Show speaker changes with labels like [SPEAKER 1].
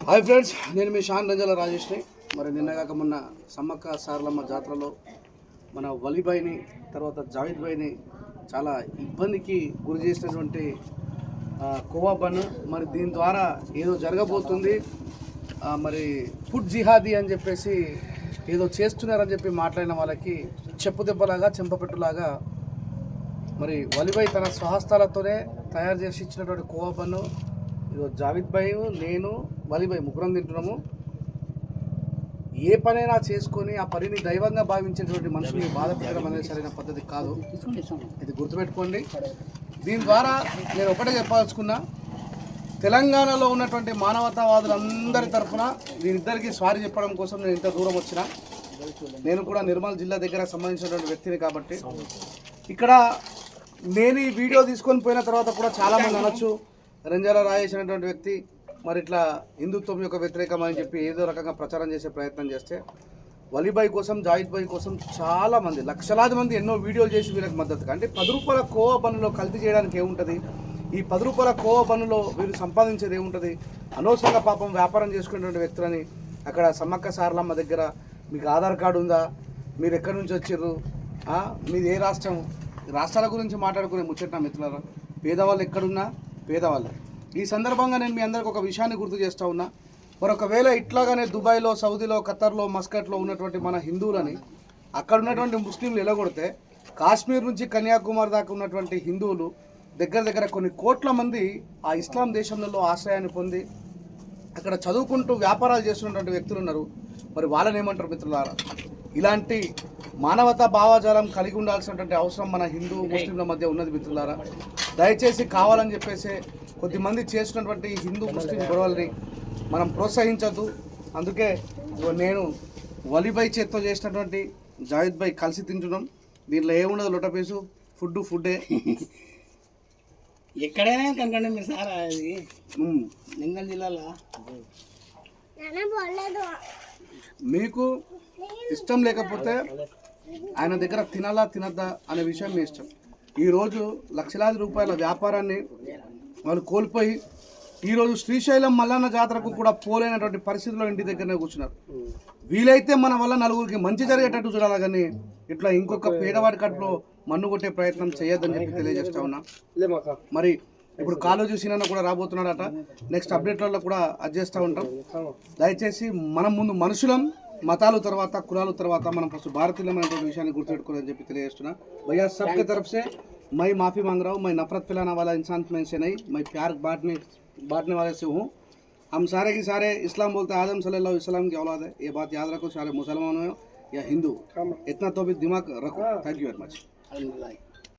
[SPEAKER 1] Hi friends నేను మీ షాన్ రంజాల రాజేష్ని. మరి నిన్నగాక మొన్న సమ్మక్క సారలమ్మ జాతరలో మన వలిబాయిని తర్వాత జావేద్ బాయ్ని చాలా ఇబ్బందికి గురి చేసినటువంటి ఆ, కోవా బన్ మరి దీని ద్వారా ఏదో జరగబోతుంది. ఆ, మరి ఫుడ్ జిహాదీ అని చెప్పేసి ఏదో చేస్తున్నారని చెప్పి మాట్లాడిన వాళ్ళకి చెప్పు దెబ్బలాగా చెంపపెట్టులాగా మరి వలిభాయ్ తన స్వహస్తాలతోనే తయారు చేసి ఇచ్చినటువంటి కోవా బన్ను ఇదో జావిద్ భాయ్ నేను వలిభాయ్ ముగ్గురం తింటున్నాము. ఏ పనైనా చేసుకొని ఆ పనిని దైవంగా భావించేటువంటి మనుషుని బాధపడడం అనేది సరైన పద్ధతి కాదు. ఇది గుర్తుపెట్టుకోండి. దీని ద్వారా నేను ఒకటే చెప్పాల్సుకున్నా తెలంగాణలో ఉన్నటువంటి మానవతావాదులందరి తరఫున వీరిద్దరికీ స్వారీ చెప్పడం కోసం నేను ఇంత దూరం వచ్చిన. నేను కూడా నిర్మల్ జిల్లా దగ్గర సంబంధించినటువంటి వ్యక్తిని కాబట్టి. ఇక్కడ నేను ఈ వీడియో తీసుకొని పోయిన తర్వాత కూడా చాలామంది అనొచ్చు. రంజాల రాజేష్ అనేటువంటి వ్యక్తి మరి ఇట్లా హిందుత్వం యొక్క వ్యతిరేకం అని చెప్పి ఏదో రకంగా ప్రచారం చేసే ప్రయత్నం చేస్తే వలీబాయ్ కోసం జాయిద్ బాయ్ కోసం చాలా మంది లక్షలాది మంది ఎన్నో వీడియోలు చేసి వీళ్ళకి మద్దతుగా అంటే పది రూపాయల కోవా పనులో కల్తీ చేయడానికి ఏముంటుంది? ఈ పది రూపాయల కోవా పనులో వీళ్ళు సంపాదించేది ఏముంటుంది? అనవసరంగా పాపం వ్యాపారం చేసుకునేటువంటి వ్యక్తులని అక్కడ సమ్మక్క సారలమ్మ దగ్గర మీకు ఆధార్ కార్డు ఉందా? మీరు ఎక్కడి నుంచి వచ్చారు మీది ఏ రాష్ట్రం? రాష్ట్రాల గురించి మాట్లాడుకునే ముచ్చట నా మిత్రులారా? పేదవాళ్ళు ఎక్కడున్నా పేదవాళ్ళు. ఈ సందర్భంగా నేను మీ అందరికి ఒక విషయాన్ని గుర్తు చేస్తా ఉన్నా. మరి ఒకవేళ ఇట్లాగానే దుబాయ్లో సౌదీలో ఖతర్లో మస్కట్లో ఉన్నటువంటి మన హిందువులని అక్కడ ఉన్నటువంటి ముస్లింలు ఎలగొడితే కాశ్మీర్ నుంచి కన్యాకుమారి దాకా ఉన్నటువంటి హిందువులు దగ్గర దగ్గర కొన్ని కోట్ల మంది ఆ ఇస్లాం దేశంలో ఆశ్రయాన్ని పొంది అక్కడ చదువుకుంటూ వ్యాపారాలు చేస్తున్నటువంటి వ్యక్తులు ఉన్నారు. మరి వాళ్ళని ఏమంటారు మిత్రులారా? ఇలాంటి మానవతా భావాజాలం కలిగి ఉండాల్సినటువంటి అవసరం మన హిందూ ముస్లింల మధ్య ఉన్నది మిత్రులారా. దయచేసి కావాలని చెప్పేసి కొద్దిమంది చేస్తున్నటువంటి హిందూ ముస్లిం గొడవల్ని మనం ప్రోత్సహించద్దు. అందుకే నేను వలిబై చేత్తో చేసినటువంటి జావేద్ భాయ్ కలిసి తింటున్నాం. దీంట్లో ఏముండదు లొట్ట పీసు ఫుడ్ ఫుడ్డే.
[SPEAKER 2] ఎక్కడైనా కనుకండి మీరు సార్ అది. నింగల్ జిల్లాలో.
[SPEAKER 1] మీకు ఇష్టం లేకపోతే ఆయన దగ్గర తినాలా తినద్దా అనే విషయం మీ ఇష్టం. ఈరోజు లక్షలాది రూపాయల వ్యాపారాన్ని వాళ్ళు కోల్పోయి ఈరోజు శ్రీశైలం మల్లన్న జాతరకు కూడా పోలేనటువంటి పరిస్థితిలో ఇంటి దగ్గరనే కూర్చున్నారు. వీలైతే మన వల్ల నలుగురికి మంచి జరిగేటట్టు చూడాలి కానీ ఇట్లా ఇంకొక పేదవాడి కట్టులో మన్ను కొట్టే ప్రయత్నం చేయొద్దని చెప్పి తెలియజేస్తా ఉన్నా. మరి ఇప్పుడు కాలేజీ సీనన్న కూడా రాబోతున్నాడట నెక్స్ట్ అప్డేట్లలో కూడా అది చేస్తూ ఉంటాం దయచేసి మనం ముందు మనుషులం మతాలు తర్వాత కులాలు తర్వాత మనం ఫస్ట్ భారతీయులమైనటువంటి విషయాన్ని గుర్తుపెట్టుకోవాలని చెప్పి తెలియజేస్తున్నా भैया सबके तरफ से मैं माफ़ी मांग रहा हूँ मैं नफरत फैलाने वाला इंसान में से नहीं मैं प्यार बांटने बांटने वाले से हूँ हम सारे के सारे इस्लाम बोलते हैं आदम सल्लल्लाहु अलैहि वसल्लम की औलाद है ये बात याद रखो सारे मुसलमान हो या हिंदू इतना तो भी दिमाग रखो थैंक यू वेरी मच